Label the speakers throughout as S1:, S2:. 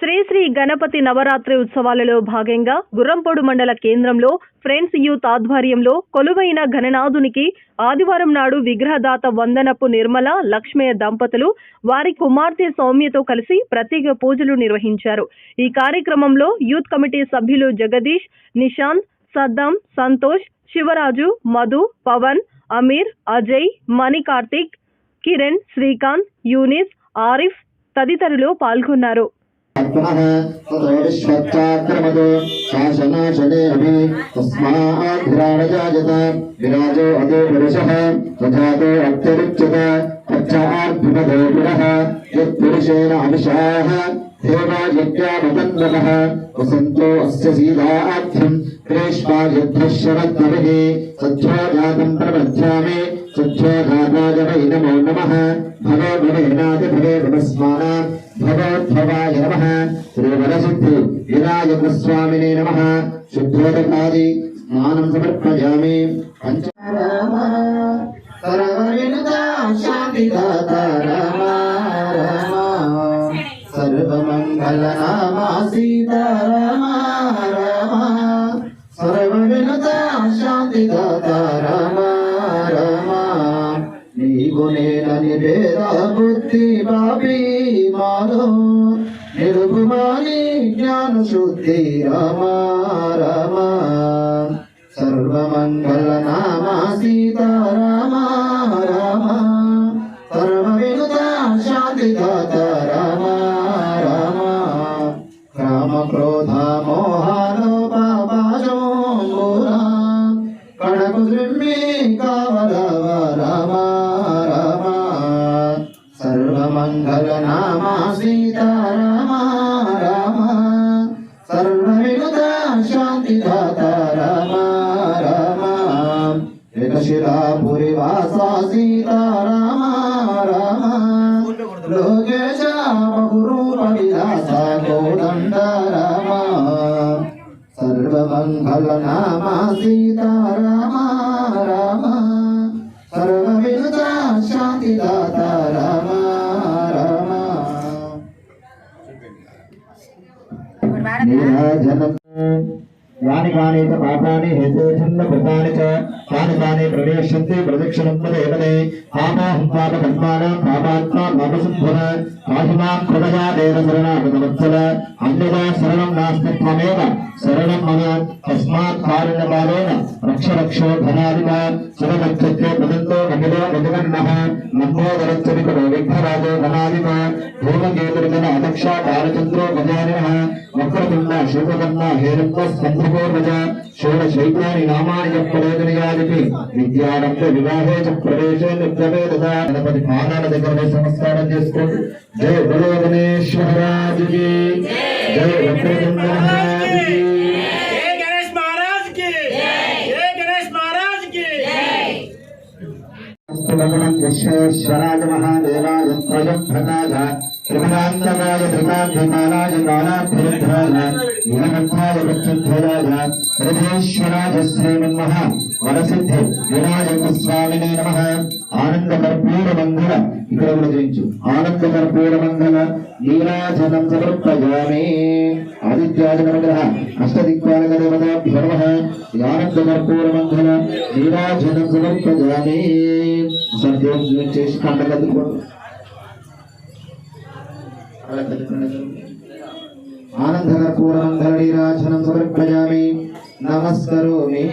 S1: శ్రీ శ్రీ గణపతి నవరాత్రి ఉత్సవాలలో భాగంగా గుర్రంపోడు మండల కేంద్రంలో ఫ్రెండ్స్ యూత్ ఆధ్వర్యంలో కొలువైన గణనాథునికి ఆదివారం నాడు విగ్రహదాత వందనపు నిర్మల లక్ష్మయ్య దంపతులు వారి కుమార్తె సౌమ్యతో కలిసి ప్రత్యేక పూజలు నిర్వహించారు. ఈ కార్యక్రమంలో యూత్ కమిటీ సభ్యులు జగదీష్ నిశాంత్ సద్దాం సంతోష్ శివరాజు మధు పవన్ అమీర్ అజయ్ మణి కార్తిక్ కిరణ్ శ్రీకాంత్ యూనిస్ ఆరిఫ్ తదితరులు పాల్గొన్నారు.
S2: पुनः तदैश्वत्राक्रमतो शासनाशने अपि विराजो अतो पुरुषः तथा तो अत्यरुच्यत पक्षार्थिमदो पुनः, यत्पुरुषेण अभिषाः देवायज्ञापतन्नः वसन्तो अस्य सीदाभ्यम् प्रेष्वा यद्धः शरद्भिः सच्छो घाताय वै नमो नमः भवे भवेनादि भवे नमस्मानाम् भगवद्भवाय नमः श्रीवरसिद्धि विनायकस्वामिने नमः शुद्धोदकादि स्नानं समर्पयामि पञ्च सर्वविनुता शान्तिदाता राम राम सर्वमङ्गलनामा सीता నీవు నేనని బుద్ధి పాపి మాలో నిరుపుమాని జ్ఞాన శుద్ధి రామ రామ. సర్వమంగళ నామ సీతా రామ సర్వ వినుత శాంతి దాత రామ రామ. క్రోధ మోహ మంగళనామా నామ రామ రామ సర్వవినుత శాంతి రామ రామ ఏకశిలాపురి వాసా సీతా రామ రామ లోకేశ బహురూప విలాస కోదండ రామ సర్వమంగళ నామ రామ రామ యాని కాని పాపాన్ని పాపాని హేతోఛన్న కృతాని చ తాని తాని ప్రవేశంతి ప్రదక్షిణం పదేపదే పాపాహం పాప కర్మాణం పాపాత్మా పాపశుద్ధర పాహిమాం కృపయా దేవ శరణాగతవత్సల అన్యదా శరణం నాస్తి త్వమేవ శరణం మమ తస్మాత్ కారుణ్యపాలేన రక్ష రక్షో ధనాదివ శివగచ్చత్యో మదంతో అఖిలో గజగన్నః నంబోదరచ్చరికో విఘ్నరాజో ధనాదివ ధూమకేతుర్గణ అదక్ష బాలచంద్రో గజానినః వక్రతుండ శూకకర్ణ హేరంబ స్కంధకోర్వజ షోడశైత్యాని నామాని విద్యాదిపి విద్యానంతో వివాహే ప్రవేశే నిత్యమే తథా గణపతి పాదాల దగ్గర నమస్కారం చేసుకోండి. జయ గురు గణేశ్వరాజుకి జయ వక్రమహారాజుకి విశ్వేశ్వరాజ మహాదేవాయ ప్రజభ్రతాయ త్రిగుణాంతకాయ త్రికాభిమానాయ కాలాభ్యర్థాయ నీలకంఠాయ వృక్షధ్వయాయ హృదయేశ్వరాయ శ్రీమన్మః వరసిద్ధి వినాయక స్వామినే నమః ఆనంద కర్పూర మంగళ ఇక్కడ కూడా జయించు ఆనంద చేసి కండగదుకోండి ఆనంద కర్పూర మంగళ సమర్పయామి నమస్కరోమి.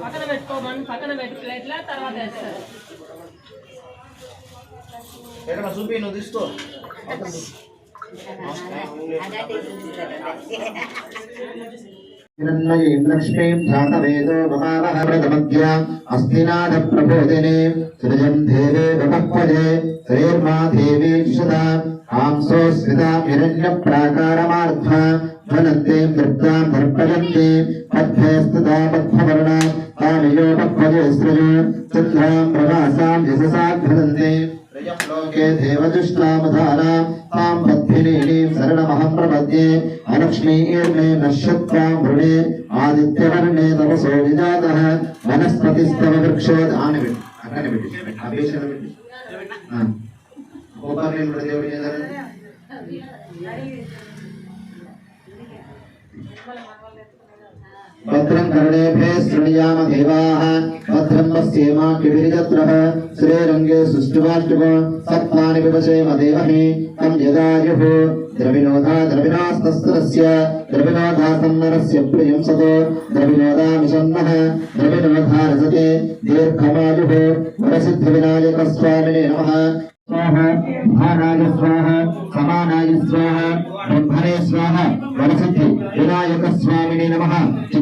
S3: పక్కన పెట్టుకోమని పక్కన పెట్టి ప్లేట్ల తర్వాత వేస్తారు
S2: చూపి నువ్వు తీసుకో. ీం శాతవేదో మహావహరదమధ్య అస్థినాథ ప్రబోధిని సృజం దేవే వపక్వజే శ్రీర్మా దేవీ క్షుత ఆంసో స్మిత హిరణ్య ప్రాకారమార్థ ధ్వనంతీం దృప్తాం దర్పయంతి చంద్రాం ప్రభాసాం యశసా ధ్వనంతీం यशसा घृदन्ति లోకే దేవదుష్టామధానా తాం పద్మినీం శరణమహం ప్రపద్యే अलक्ष्मीर्मे नश्यत्वां वृणे आदित्यवर्णे तपसो विजातः वनस्पतिस्तव वृक्षो ఆన పెట్టు అక్కనే పెట్టు అభీషణ పెట్టు ఆ. గోపాలను కూడా దేవుడు చేశారు భద్రం कर्णेभ्यः सृणीयाम देवाः। भद्रह्मस्येमा किभिरिजत्रः श्रीरङ्गे सुष्टुवाष्टुव सत्त्वानि विवशेम देवहि। तं यदायुः। द्रविनोधा द्रविणास्तस्त्रस्य। द्रविनोधा सन्नरस्य प्रियंसतो द्रविनोदामिषन्नः द्रविनोधा रजते। दीर्घमायु। वरसिद्धिविनायकस्वामिने विनायक स्वामी भाराय स्वाहा। स्वाहाय स्वाहा। ब्रह्मणे स्वाहा। वरसिद्धि। नम।
S4: चि